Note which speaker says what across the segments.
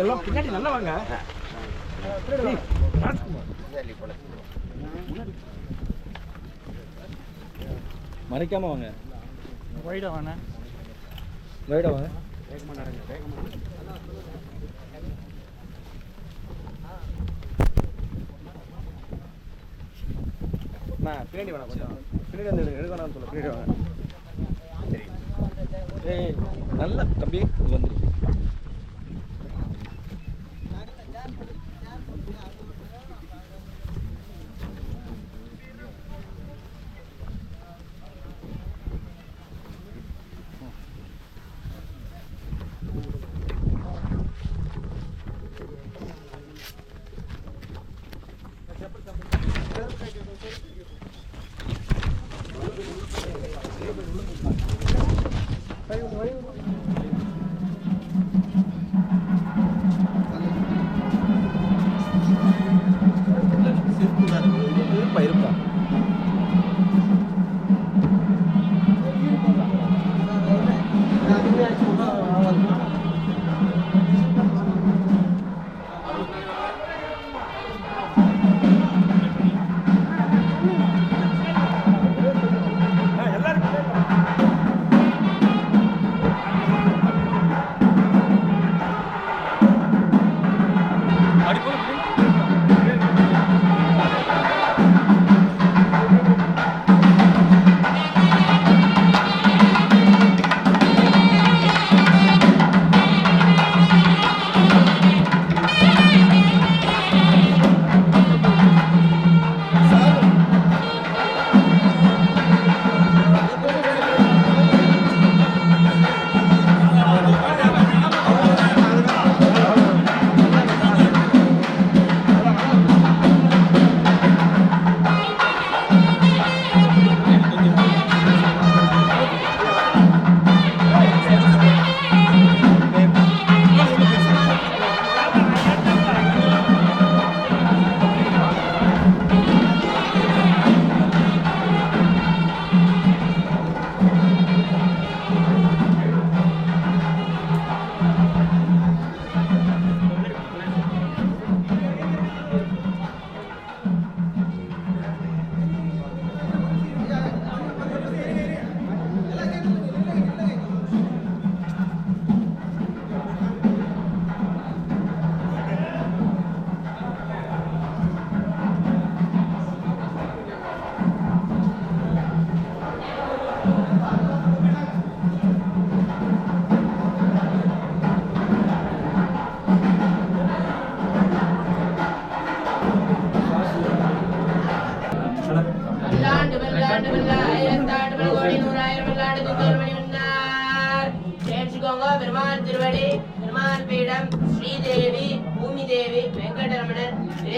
Speaker 1: எல்லாம் பின்னாடி நல்லா வாங்க மறைக்காம வாங்க.
Speaker 2: வைடா வாண்ணே.
Speaker 1: வைடா வாங்க. பின்னாடி வேணாம் கொஞ்சம் பின்னாடி வந்து எடு- எடுக்க வேணாம்னு சொல்ல பின்னாடி வாங்க சரி ஏய் நல்ல தம்பி
Speaker 3: வந்துருக்கு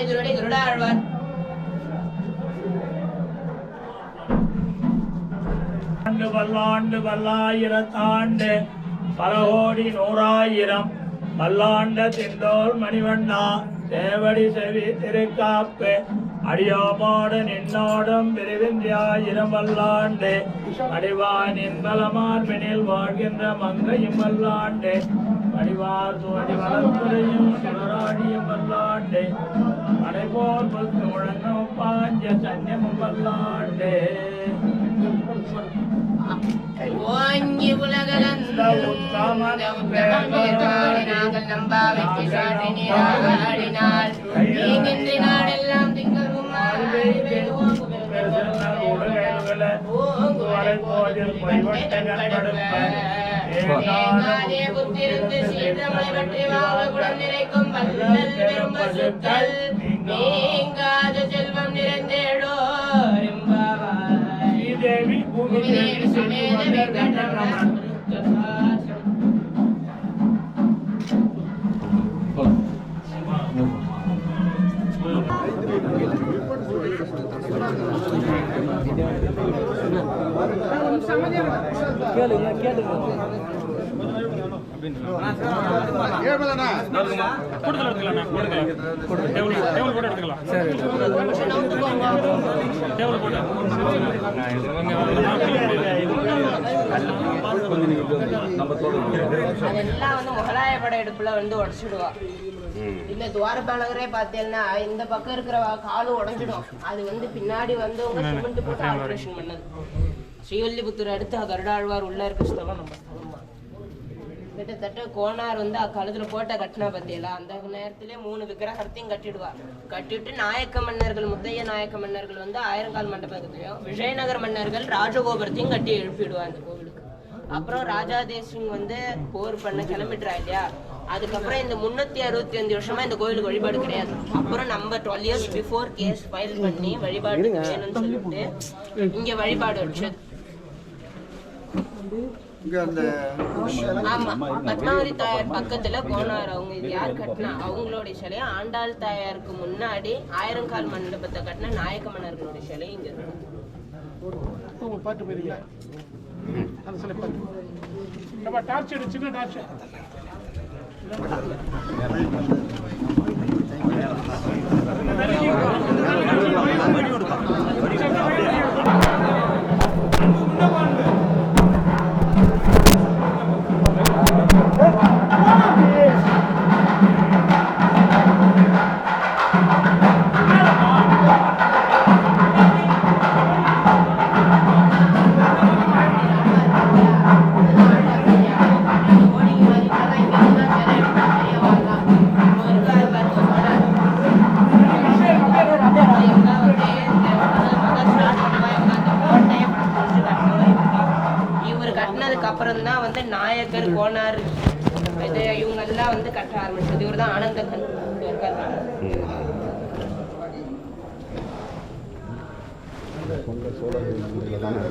Speaker 3: வெங்கடரமணன் திருவடி கருடாழ்வார்.
Speaker 2: ஆண்டு பல்லாண்டு பல்லாயிரத்தாண்டு பல கோடி நூறாயிரம் பல்லாண்ட திண்டோல் மணிவண்ணா தேவடி செவி திருக்காப்பு அடியோமோடு நின்னோடும் பிரிவிந்தியாயிரம் வல்லாண்டு அடிவானின் பலமார்பினில் வாழ்கின்ற மங்கையும் வல்லாண்டு அடிவார் தோடி வளர்த்துறையும் சுடராடியும் வல்லாண்டு அடைபோர் புக்கு முழங்கும் பாஞ்ச சன்னியமும் வல்லாண்டே
Speaker 3: ஓங்கி உலகளந்த நாங்கள் நீராடினால் நாடெல்லாம் திங்கள் புத்திருந்து சீற்றமலை பற்றி வாங்க குடம் நிறைக்கும் வல்லல் பெரும் பசுக்கள் நீங்காத செல்வம் நிறைந்தேடோ எம்பாவாய்
Speaker 2: தேவி பூமி தேவி
Speaker 3: சுமேத வெங்கடரமணன்
Speaker 1: போலாம்
Speaker 3: அதெல்லாம் வந்து முகலாய படையெடுப்புல வந்து உடைச்சிடுவா இந்த துவாரபாலகரே பார்த்தேன்னா இந்த பக்கம் இருக்கிற காலு உடைஞ்சிடும் அது வந்து பின்னாடி வந்தவங்க சிமெண்ட் போட்டு ஆல்ட்ரேஷன் பண்ணது ஸ்ரீவல்லிபுத்தூர் அடுத்து கருடாழ்வார் உள்ள இருக்க ஸ்தலம் நம்ம கிட்டத்தட்ட கோனார் வந்து அக்காலத்துல கோட்டை கட்டினா பத்தியலா அந்த நேரத்திலே மூணு விக்கிரகத்தையும் கட்டிடுவா. கட்டிட்டு நாயக்க மன்னர்கள் முத்தைய நாயக்க மன்னர்கள் வந்து ஆயிரங்கால் மண்டபத்தையும் விஜயநகர மன்னர்கள் ராஜகோபுரத்தையும் கட்டி எழுப்பிடுவா இந்த கோவிலுக்கு. அப்புறம் ராஜா தேசிங் வந்து போர் பண்ண கிளம்பிட்டுறா இல்லையா? அதுக்கப்புறம் இந்த முன்னூத்தி அறுபத்தி அஞ்சு வருஷமா இந்த கோயிலுக்கு வழிபாடு கிடையாது. அப்புறம் நம்ம twelve years before case file பண்ணி வழிபாடு வேணும்னு சொல்லிட்டு இங்க வழிபாடு ஆமா பத்மாவதி தாயார் பக்கத்துல கோனார் அவங்க இது யார் கட்டினா? அவங்களுடைய சிலையும் ஆண்டாள் தாயாருக்கு முன்னாடி ஆயிரங்கால் மண்டபத்தை கட்டின நாயக்க மன்னர்களுடைய சிலை இங்க இருக்கு.
Speaker 2: டார்ச் எடு சின்ன டார்ச்
Speaker 3: இவர் கட்டினதுக்கு அப்புறம் தான் வந்து நாயக்கர் கோனார் இது இவங்க எல்லாம் வந்து கட்ட ஆரம்பிச்சது. இவர் தான் ஆனந்தகன் இவர்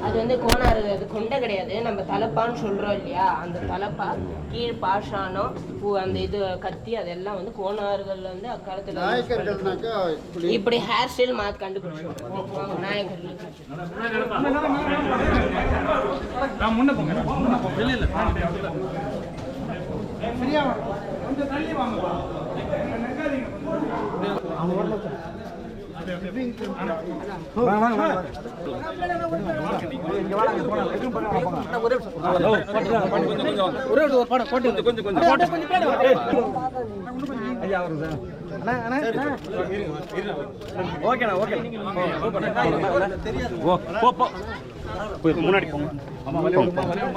Speaker 3: அது வந்து கோனார் அது கொண்டை கிடையாது. நம்ம தலப்பான்னு சொல்றோம் இல்லையா? அந்த தலப்பா கீழ் பாஷானம் பூ அந்த இது கத்தி அதெல்லாம் வந்து கோனார்கள் வந்து அக்காலத்துல இப்படி ஹேர் ஸ்டைல் மாத்தி கண்டுபிடிச்சோம் நாயக்கர்கள்
Speaker 2: நான் முன்ன போங்க இல்ல இல்ல சரியா கொஞ்சம் தள்ளி வாங்கப்பா
Speaker 1: ஓகேண்ணா ஓகே முன்னாடி போங்க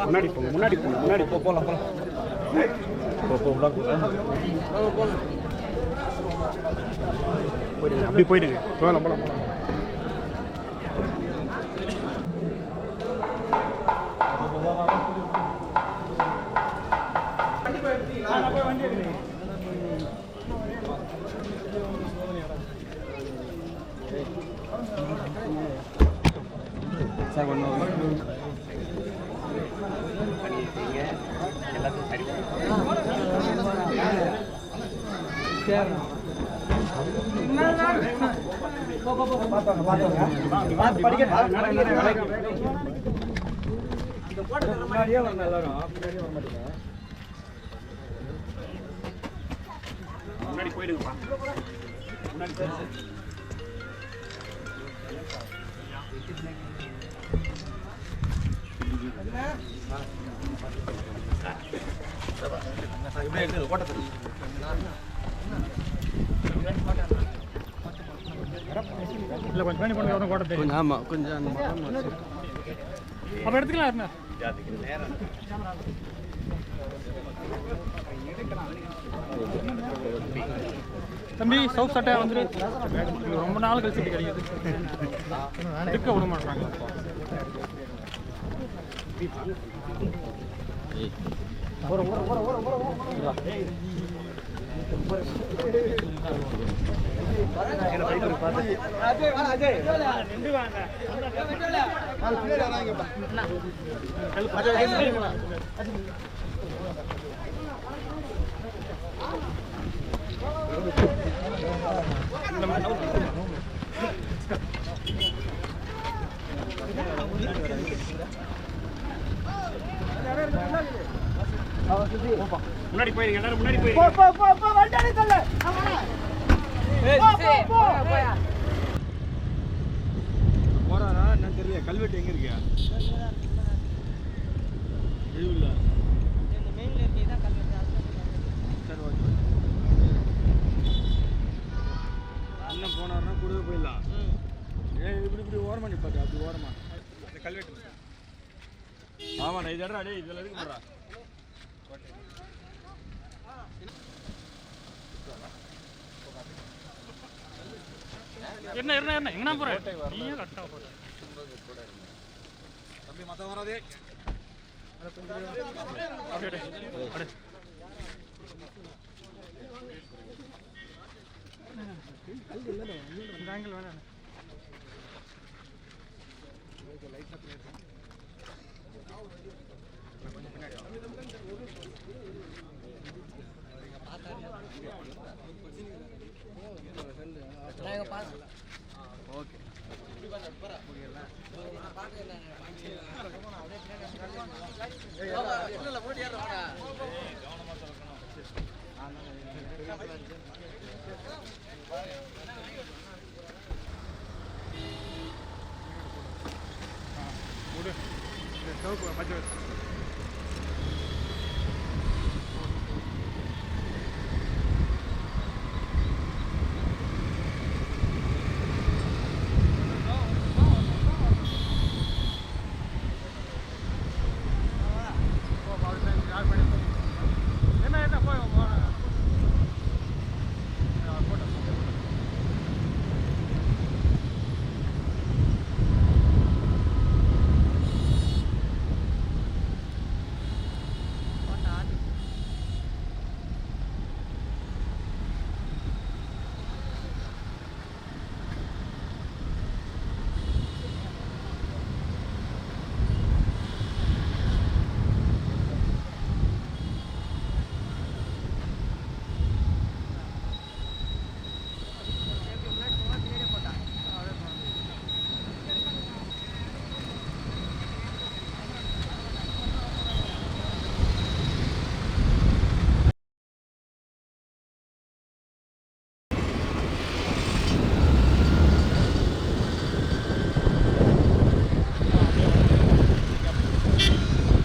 Speaker 1: முன்னாடி போங்க முன்னாடி போங்க முன்னாடி போ போலாம் போலாம் போ போ. போயிடுங்க அப்படி போயிடுங்க போகலாம் போகலாம் போகலாம் சார் ஒன்று எல்லாத்தையும் சரி முன்னாடியே வரணும் எல்லாரும் பின்னாடியே வர மாட்டீங்க முன்னாடி போயிடுங்கப்பா முன்னாடி சரி சரி இப்படியே எடுத்து ஓட்டத்தில்
Speaker 2: இல்லை கொஞ்சம் பண்ணி பண்ணுறது கூட தெரியும்
Speaker 1: ஆமாம் கொஞ்சம்
Speaker 2: அப்போ எடுத்துக்கலாம் என்ன தம்பி சவுத் சட்டை வந்து ரொம்ப நாள் கழிச்சு கிடையாது இருக்க விட மாட்டாங்க
Speaker 4: முன்னாடி போயிருங்க எல்லாரும் முன்னாடி போயிருங்க.
Speaker 1: போறாரா என்னன்னு தெரியல கல்வெட்டு எங்க இருக்கியா இல்ல சரி ஓகே அண்ணன் போனாருன்னா கூடவே போயிடலாம் ஏன் இப்படி இப்படி ஓரமா நிப்பாட்டு? அப்படி ஓரமா. இந்த கல்வெட்டு ஆமாடா இதடா டேய் இதுல இருக்கு
Speaker 5: என்ன என்ன என்ன? எங்கனா போற? நீயே கரெக்டா போற
Speaker 1: தம்பி மத்த வராதே.
Speaker 5: அப்படியே அப்படியே. இந்த வேணாம். விடு. இந்த சிவப்பு மஞ்சள்